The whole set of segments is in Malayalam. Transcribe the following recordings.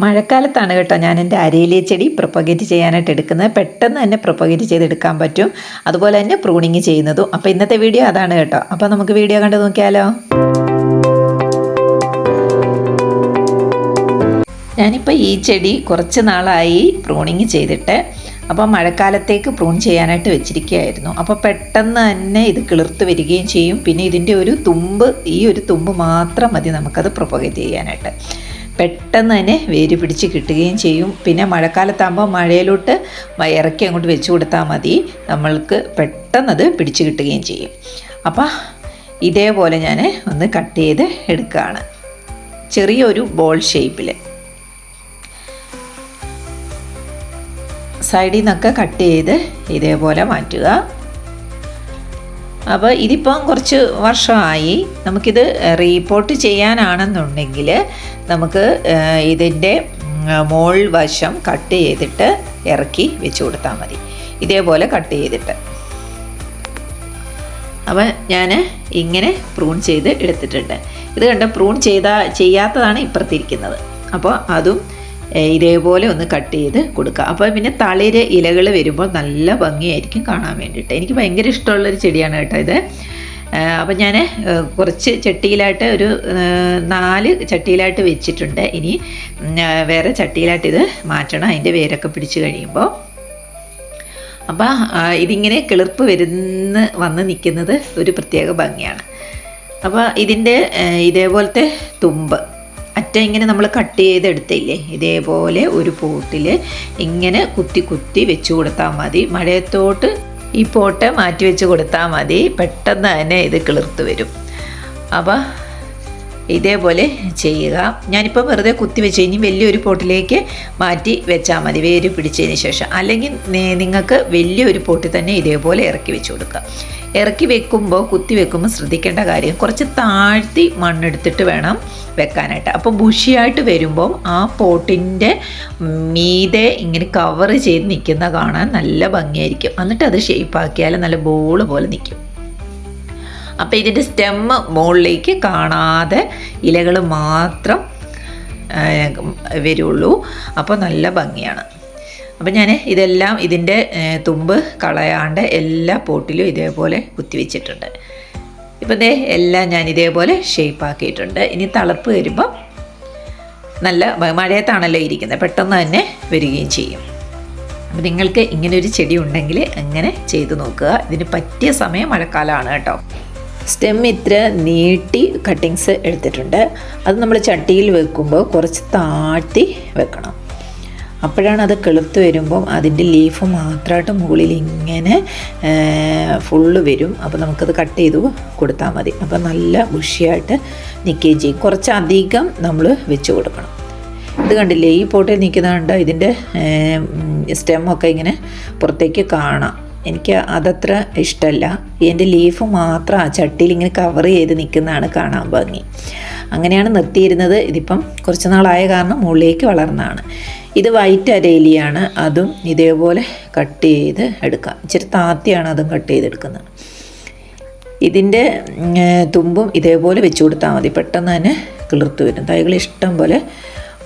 മഴക്കാലത്താണ് കേട്ടോ ഞാൻ എന്റെ അരയിലെ ചെടി പ്രൊപ്പഗേറ്റ് ചെയ്യാനായിട്ട് എടുക്കുന്നത്. പെട്ടെന്ന് തന്നെ പ്രൊപ്പഗേറ്റ് ചെയ്തെടുക്കാൻ പറ്റും. അതുപോലെ തന്നെ പ്രൂണിങ് ചെയ്യുന്നതും. അപ്പോൾ ഇന്നത്തെ വീഡിയോ അതാണ് കേട്ടോ. അപ്പോൾ നമുക്ക് വീഡിയോ കണ്ടു നോക്കിയാലോ? ഞാനിപ്പോൾ ഈ ചെടി കുറച്ച് നാളായി പ്രൂണിങ് ചെയ്തിട്ട് അപ്പോൾ മഴക്കാലത്തേക്ക് പ്രൂൺ ചെയ്യാനായിട്ട് വെച്ചിരിക്കുകയായിരുന്നു. അപ്പോൾ പെട്ടെന്ന് തന്നെ ഇത് കിളിർത്ത് വരികയും ചെയ്യും. പിന്നെ ഇതിന്റെ ഒരു തുമ്പ് ഈ ഒരു തുമ്പ് മാത്രം മതി നമുക്കത് പ്രൊപ്പഗേറ്റ് ചെയ്യാനായിട്ട്. പെട്ടെന്ന് തന്നെ വേര് പിടിച്ച് കിട്ടുകയും ചെയ്യും. പിന്നെ മഴക്കാലത്താകുമ്പോൾ മഴയിലോട്ട് ഇറക്കി അങ്ങോട്ട് വെച്ച് കൊടുത്താൽ മതി. നമ്മൾക്ക് പെട്ടെന്നത് പിടിച്ച് കിട്ടുകയും ചെയ്യും. അപ്പോൾ ഇതേപോലെ ഞാൻ ഒന്ന് കട്ട് ചെയ്ത് എടുക്കുകയാണ്. ചെറിയൊരു ബോൾ ഷേപ്പിൽ. സൈഡിൽ നിന്നൊക്കെ കട്ട് ചെയ്ത് ഇതേപോലെ മാറ്റുക. അപ്പോൾ ഇതിപ്പം കുറച്ച് വർഷമായി നമുക്കിത് റീപോർട്ട് ചെയ്യാനാണെന്നുണ്ടെങ്കിൽ നമുക്ക് ഇതിന്റെ മോൾ വശം കട്ട് ചെയ്തിട്ട് ഇറക്കി വെച്ച് കൊടുത്താൽ മതി. ഇതേപോലെ കട്ട് ചെയ്തിട്ട്. അപ്പം ഞാൻ ഇങ്ങനെ പ്രൂൺ ചെയ്ത് എടുത്തിട്ടുണ്ട്. ഇത് കണ്ട പ്രൂൺ ചെയ്ത ചെയ്യാത്തതാണ് ഇപ്പുറത്തിരിക്കുന്നത്. അപ്പോൾ അതും ഇതേപോലെ ഒന്ന് കട്ട് ചെയ്ത് കൊടുക്കുക. അപ്പോൾ പിന്നെ തളിര് ഇലകൾ വരുമ്പോൾ നല്ല ഭംഗിയായിരിക്കും കാണാൻ വേണ്ടിയിട്ട്. എനിക്ക് ഭയങ്കര ഇഷ്ടമുള്ളൊരു ചെടിയാണ് കേട്ടോ ഇത്. അപ്പം ഞാൻ കുറച്ച് ചട്ടിയിലായിട്ട് ഒരു നാല് ചട്ടിയിലായിട്ട് വെച്ചിട്ടുണ്ട്. ഇനി വേറെ ചട്ടിയിലായിട്ട് ഇത് മാറ്റണം. അതിന്റെ വേരൊക്കെ പിടിച്ച് കഴിയുമ്പോൾ. അപ്പോൾ ഇതിങ്ങനെ കിളിർപ്പ് വരുന്ന വന്ന് നിൽക്കുന്നത് ഒരു പ്രത്യേക ഭംഗിയാണ്. അപ്പോൾ ഇതിന്റെ ഇതേപോലത്തെ തുമ്പ്. അറ്റ ഇങ്ങനെ നമ്മൾ കട്ട് ചെയ്തെടുത്തില്ലേ? ഇതേപോലെ ഒരു പോട്ടിൽ ഇങ്ങനെ കുത്തി കുത്തി വെച്ച് കൊടുത്താൽ മതി. മഴയത്തോട്ട് ഈ പോട്ട് മാറ്റി വെച്ച് കൊടുത്താൽ മതി. പെട്ടെന്ന് തന്നെ ഇത് കിളിർത്ത് വരും. അപ്പോൾ ഇതേപോലെ ചെയ്യുക. ഞാനിപ്പോൾ വെറുതെ കുത്തി വെച്ച് ഇനി വലിയൊരു പോട്ടിലേക്ക് മാറ്റി വെച്ചാൽ മതി. വേര് പിടിച്ചതിന് ശേഷം. അല്ലെങ്കിൽ നിങ്ങൾക്ക് വലിയൊരു പോട്ടിൽ തന്നെ ഇതേപോലെ ഇറക്കി വെച്ച് കൊടുക്കുക. ഇറക്കി വെക്കുമ്പോൾ കുത്തി വെക്കുമ്പോൾ ശ്രദ്ധിക്കേണ്ട കാര്യം കുറച്ച് താഴ്ത്തി മണ്ണെടുത്തിട്ട് വേണം വെക്കാനായിട്ട്. അപ്പോൾ ബുഷിയായിട്ട് വരുമ്പോൾ ആ പോട്ടിന്റെ മീതെ ഇങ്ങനെ കവർ ചെയ്ത് നിൽക്കുന്ന കാണാൻ നല്ല ഭംഗിയായിരിക്കും. എന്നിട്ട് അത് ഷേപ്പാക്കിയാൽ നല്ല ബോൾ പോലെ നിൽക്കും. അപ്പോൾ ഇതിന്റെ സ്റ്റെമ്മ് മുകളിലേക്ക് കാണാതെ ഇലകൾ മാത്രം വരുള്ളൂ. അപ്പോൾ നല്ല ഭംഗിയാണ്. അപ്പം ഞാൻ ഇതെല്ലാം ഇതിന്റെ തുമ്പ് കളയാണ്ട് എല്ലാ പോട്ടിലും ഇതേപോലെ കുത്തിവെച്ചിട്ടുണ്ട് ഇപ്പം ദേ എല്ലാം ഞാൻ ഇതേപോലെ ഷേപ്പ് ആക്കിയിട്ടുണ്ട്. ഇനി തളപ്പ് വരുമ്പം നല്ല മഴയത്താണല്ലോ ഇരിക്കുന്നത്. പെട്ടെന്ന് തന്നെ വരികയും ചെയ്യും. അപ്പം നിങ്ങൾക്ക് ഇങ്ങനെ ഒരു ചെടി ഉണ്ടെങ്കിൽ അങ്ങനെ ചെയ്തു നോക്കുക. ഇതിന് പറ്റിയ സമയം മഴക്കാലമാണ് കേട്ടോ. സ്റ്റെം ഇത്ര നീട്ടി കട്ടിങ്സ് എടുത്തിട്ടുണ്ട്. അത് നമ്മൾ ചട്ടിയിൽ വെക്കുമ്പോൾ കുറച്ച് താഴ്ത്തി വെക്കണം. അപ്പോഴാണ് അത് കെളുത്ത് വരുമ്പം അതിന്റെ ലീഫ് മാത്രമായിട്ട് മുകളിൽ ഇങ്ങനെ ഫുള്ള് വരും. അപ്പോൾ നമുക്കത് കട്ട് ചെയ്ത് കൊടുത്താൽ മതി. അപ്പോൾ നല്ല ബുഷിയായിട്ട് നിൽക്കുകയും ചെയ്യും. കുറച്ചധികം നമ്മൾ വെച്ച് കൊടുക്കണം. ഇത് കണ്ടില്ലേ? ഈ പോട്ടിൽ നിൽക്കുന്നതുകൊണ്ട് കണ്ട? ഇതിന്റെ സ്റ്റെമ്മൊക്കെ ഇങ്ങനെ പുറത്തേക്ക് കാണാം. എനിക്ക് അതത്ര ഇഷ്ടമല്ല എന്റെ ലീഫ് മാത്രം ആ ചട്ടിയിൽ ഇങ്ങനെ കവർ ചെയ്ത് നിൽക്കുന്നതാണ് കാണാൻ ഭംഗി. അങ്ങനെയാണ് നിർത്തിയിരുന്നത്. ഇതിപ്പം കുറച്ച് നാളായ കാരണം മുകളിലേക്ക് വളർന്നതാണ്. ഇത് വൈറ്റ് അരേലിയാണ് അതും ഇതേപോലെ കട്ട് ചെയ്ത് എടുക്കാം. ഇച്ചിരി താത്തിയാണ് അതും കട്ട് ചെയ്തെടുക്കുന്നത്. ഇതിന്റെ തുമ്പും ഇതേപോലെ വെച്ച് കൊടുത്താൽ മതി. പെട്ടെന്ന് തന്നെ കിളിർത്ത് വരും. തൈകൾ ഇഷ്ടം പോലെ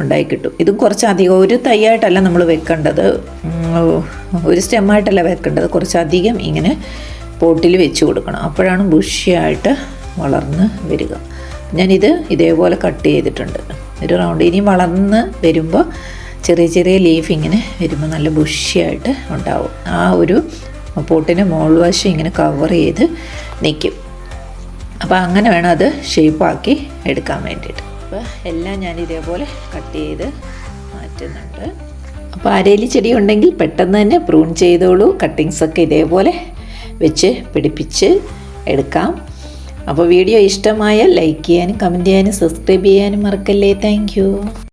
ഉണ്ടായി കിട്ടും. ഇതും കുറച്ചധികം ഒരു തൈയായിട്ടല്ല നമ്മൾ വെക്കേണ്ടത്. ഒരു സ്റ്റെമ്മായിട്ടല്ല വെക്കേണ്ടത്. കുറച്ചധികം ഇങ്ങനെ പോട്ടിൽ വെച്ച് കൊടുക്കണം. അപ്പോഴാണ് ബുഷിയായിട്ട് വളർന്ന് വരിക. ഞാനിത് ഇതേപോലെ കട്ട് ചെയ്തിട്ടുണ്ട്. ഒരു റൗണ്ട് ഇനി വളർന്ന് വരുമ്പോൾ ചെറിയ ചെറിയ ലീഫ് ഇങ്ങനെ വരുമ്പോൾ നല്ല ബുഷിയായിട്ട് ഉണ്ടാവും. ആ ഒരു പോട്ടിന് മോൾവശം ഇങ്ങനെ കവർ ചെയ്ത് നിൽക്കും. അപ്പോൾ അങ്ങനെ വേണം അത് ഷേപ്പാക്കി എടുക്കാൻ വേണ്ടിയിട്ട്. അപ്പോൾ എല്ലാം ഞാൻ ഇതേപോലെ കട്ട് ചെയ്ത് മാറ്റുന്നുണ്ട്. അപ്പോൾ അരേലി ചെടി ഉണ്ടെങ്കിൽ പെട്ടെന്ന് തന്നെ പ്രൂൺ ചെയ്തോളൂ. കട്ടിങ്സൊക്കെ ഇതേപോലെ വെച്ച് പിടിപ്പിച്ച് എടുക്കാം. അപ്പോൾ വീഡിയോ ഇഷ്ടമായാൽ ലൈക്ക് ചെയ്യാനും കമന്റ് ചെയ്യാനും സബ്സ്ക്രൈബ് ചെയ്യാനും മറക്കല്ലേ. താങ്ക്